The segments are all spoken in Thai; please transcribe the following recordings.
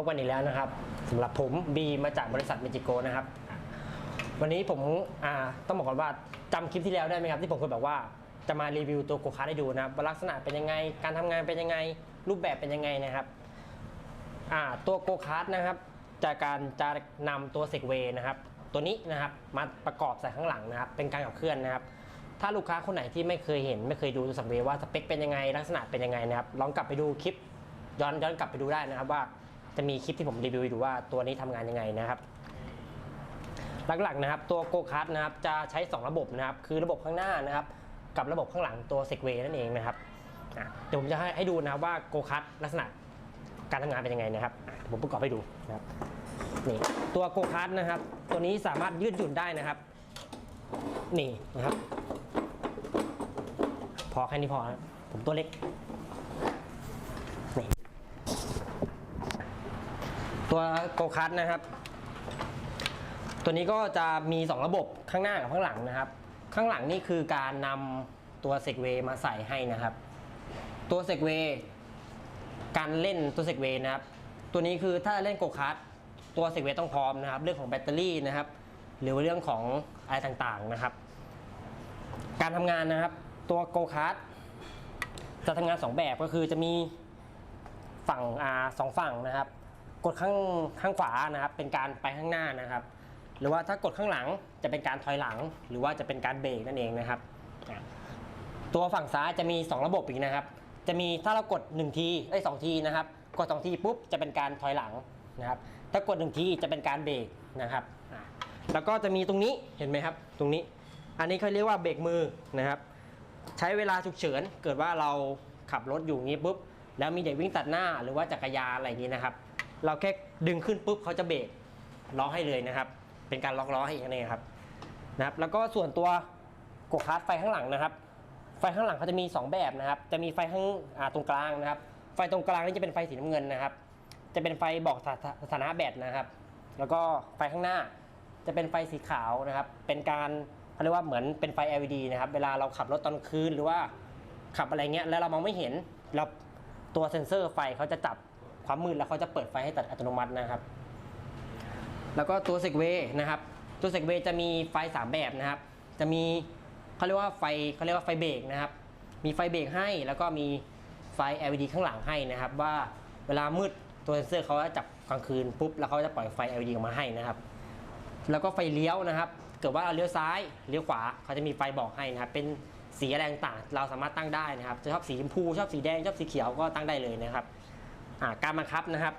บกันอีกแล้วนะครับสำหรับผมบีมาจากบริษัทเมจิโกนะครับ วันนี้ผมอ่าต้องบอกก่อนว่าจำคลิปที่แล้วได้ไหมครับ ที่ผมเคยบอกว่าจะมารีวิวตัวโกคาร์ทให้ดูนะครับว่าลักษณะเป็นยังไง การทำงานเป็นยังไง รูปแบบเป็นยังไงนะครับ อ่าตัวโกคาร์ทนะครับจากการจะนำตัวเซกเวนะครับ ตัวนี้นะครับมาประกอบใส่ข้างหลังนะครับ เป็นการขับเคลื่อนนะครับ ถ้าลูกค้าคนไหนที่ไม่เคยเห็น ไม่เคยดูตัวเซกเวว่าสเปคเป็นยังไงลักษณะเป็นยังไงนะครับลองกลับไปดูคลิปย้อนย้อนกลับไปดูได้นะครับว่า จะมีคลิปที่ผมรีวิวให้ดูว่าตัวนี้ทำงานยังไงนะครับ หลักๆนะครับ ตัวโกคั t นะครับจะใช้ 2 ระบบนะครับ คือระบบข้างหน้านะครับ กับระบบข้างหลังตัวเซกเวนั่นเองนะครับเดี๋ยวผมจะให้ให้ดูนะครับว่าโกคั t ลักษณะการทำงานเป็นยังไงนะครับ ผมประกอบให้ดูนะครับนี่ตัวโกคั t นะครับ ตัวนี้สามารถยืดหยุ่นได้นะครับ นี่นะครับ พอแค่นี้พอนะผมตัวเล็ก ตัวโกคั t นะครับ ตัวนี้ก็จะมี 2 ระบบข้างหน้ากับข้างหลังนะครับ ข้างหลังนี่คือการนำตัวเซกเวมาใส่ให้นะครับ ตัวเซกเวการเล่นตัวเซกเวนะครับ ตัวนี้คือถ้าเล่นโกคาร์ทตัวเซกเวต้องพร้อมนะครับ เรื่องของแบตเตอรี่นะครับ หรือว่าเรื่องของอะไรต่างๆนะครับ การทำงานนะครับ ตัวโกคาร์ทจะทำงาน 2 แบบก็คือจะมีฝั่งอ่าสองฝั่งนะครับ กดข้างข้างขวานะครับ เป็นการไปข้างหน้านะครับ หรือว่าถ้ากดข้างหลังจะเป็นการถอยหลัง หรือว่าจะเป็นการเบรกนั่นเองนะครับ ตัวฝั่งซ้ายจะมี 2 ระบบอีกนะครับ จะมีถ้าเรากด1ทีไอ้สองทีนะครับ กด2ทีปุ๊บจะเป็นการถอยหลังนะครับ ถ้ากด1ทีจะเป็นการเบรกนะครับ แล้วก็จะมีตรงนี้เห็นไหมครับ ตรงนี้ อันนี้เขาเรียกว่าเบรกมือนะครับ ใช้เวลาฉุกเฉิน เกิดว่าเราขับรถอยู่งนี้ปุ๊บ แล้วมีเด็กวิ่งตัดหน้าหรือว่าจักรยานอะไรอย่างนี้นะครับ เราแค่ดึงขึ้นปุ๊บเขาจะเบรกล้อให้เลยนะครับ เป็นการล็อกล้อให้อีกนั่นเองครับนะครับ แล้วก็ส่วนตัวโกคาร์ทไฟข้างหลังนะครับ ไฟข้างหลังเขาจะมี 2 แบบนะครับ จะมีไฟข้างตรงกลางนะครับ ไฟตรงกลางนี่จะเป็นไฟสีน้ำเงินนะครับ จะเป็นไฟบอกสถาสถานะแบตนะครับ แล้วก็ไฟข้างหน้าจะเป็นไฟสีขาวนะครับ เป็นการเขาเรียกว่าเหมือนเป็นไฟ LED นะครับ เวลาเราขับรถตอนคืนหรือว่าขับอะไรเงี้ยแล้วเรามองไม่เห็นเราตัวเซ็นเซอร์ไฟเขาจะจับ ความมืดแล้วเขาจะเปิดไฟให้ตัดอัตโนมัตินะครับ แล้วก็ตัวเซกเวนะครับตัวเซกเวจะมีไฟ 3 แบบนะครับ จะมีเขาเรียกว่าไฟเขาเรียกว่าไฟเบรกนะครับ มีไฟเบรกให้แล้วก็มีไฟ LED ข้างหลังให้นะครับ ว่าเวลามืดตัวเซนเซอร์เขาจะจับกลางคืนปุ๊บแล้วเขาจะปล่อยไฟ LED ออกมาให้นะครับ แล้วก็ไฟเลี้ยวนะครับ เกิดว่าเราเลี้ยวซ้ายเลี้ยวขวาเขาจะมีไฟบอกให้นะครับ เป็นสีอะไรต่างเราสามารถตั้งได้นะครับ จะชอบสีชมพูชอบสีแดงชอบสีเขียวก็ตั้งได้เลยนะครับ การบังคับนะครับ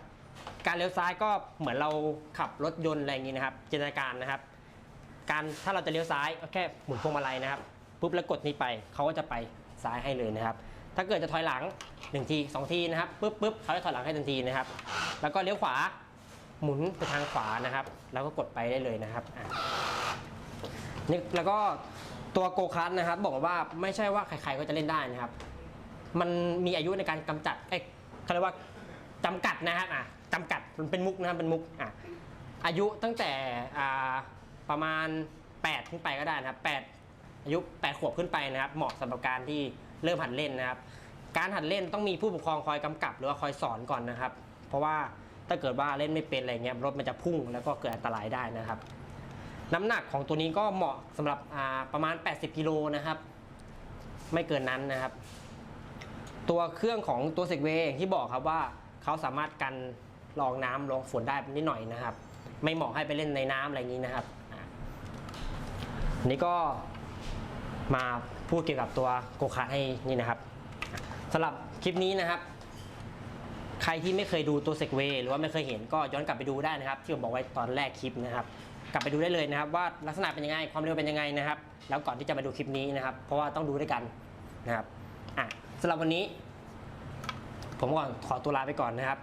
การเลี้ยวซ้ายก็เหมือนเราขับรถยนต์อะไรอย่างนี้นะครับ จินตนาการนะครับ การถ้าเราจะเลี้ยวซ้ายแค่หมุนพวงมาลัยนะครับปุ๊บแล้วกดนี้ไปเขาก็จะไปซ้ายให้เลยนะครับ ถ้าเกิดจะถอยหลัง1ที2ทีนะครับปุ๊บปุ๊บเขาจะถอยหลังให้ทันทีนะครับ แล้วก็เลี้ยวขวาหมุนไปทางขวานะครับ แล้วก็กดไปได้เลยนะครับนี่แล้วก็ตัวโกคัสนะครับ บอกว่าไม่ใช่ว่าใครๆก็จะเล่นได้นะครับ มันมีอายุในการกำจัดเอ้ยเขาเรียกว่า จำกัดนะครับอะจำกัดมันเป็นมุกนะครับเป็นมุกอะอายุตั้งแต่อ่าประมาณ 8 ขึ้นไปก็ได้นะครับ8อายุ 8 ขวบขึ้นไปนะครับ เหมาะสำหรับการที่เริ่มหัดเล่นนะครับ การหัดเล่นต้องมีผู้ปกครองคอยกำกับหรือว่าคอยสอนก่อนนะครับ เพราะว่าถ้าเกิดว่าเล่นไม่เป็นอะไรเงี้ยรถมันจะพุ่งแล้วก็เกิดอันตรายได้นะครับ น้ำหนักของตัวนี้ก็เหมาะสำหรับอ่าประมาณ 80กิโลนะครับ ไม่เกินนั้นนะครับ ตัวเครื่องของตัวเซกเวย์อย่างที่บอกครับว่า เขาสามารถกันรองน้ำรองฝนได้นิดหน่อยนะครับ ไม่เหมาะให้ไปเล่นในน้ำอะไรอย่างนี้นะครับอันนี้ก็มาพูดเกี่ยวกับตัวโกคาร์ทให้นี่นะครับสำหรับคลิปนี้นะครับ ใครที่ไม่เคยดูตัวเซกเวย์หรือว่าไม่เคยเห็นก็ย้อนกลับไปดูได้นะครับ ที่ผมบอกไว้ตอนแรกคลิปนะครับ กลับไปดูได้เลยนะครับ ว่าลักษณะเป็นยังไงความเร็วเป็นยังไงนะครับ แล้วก่อนที่จะมาดูคลิปนี้นะครับ เพราะว่าต้องดูด้วยกันนะครับอะสำหรับวันนี้ ผมก่อนขอตัวลาไปก่อนนะครับ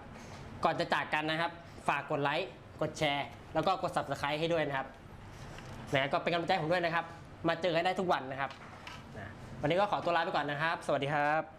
ก่อนจะจากกันนะครับ ฝากกดไลค์กดแชร์ แล้วก็กด subscribe ให้ด้วยนะครับนะก็เป็นกำลังใจผมด้วยนะครับ มาเจอกันได้ทุกวันนะครับนะวันนี้ก็ขอตัวลาไปก่อนนะครับ สวัสดีครับ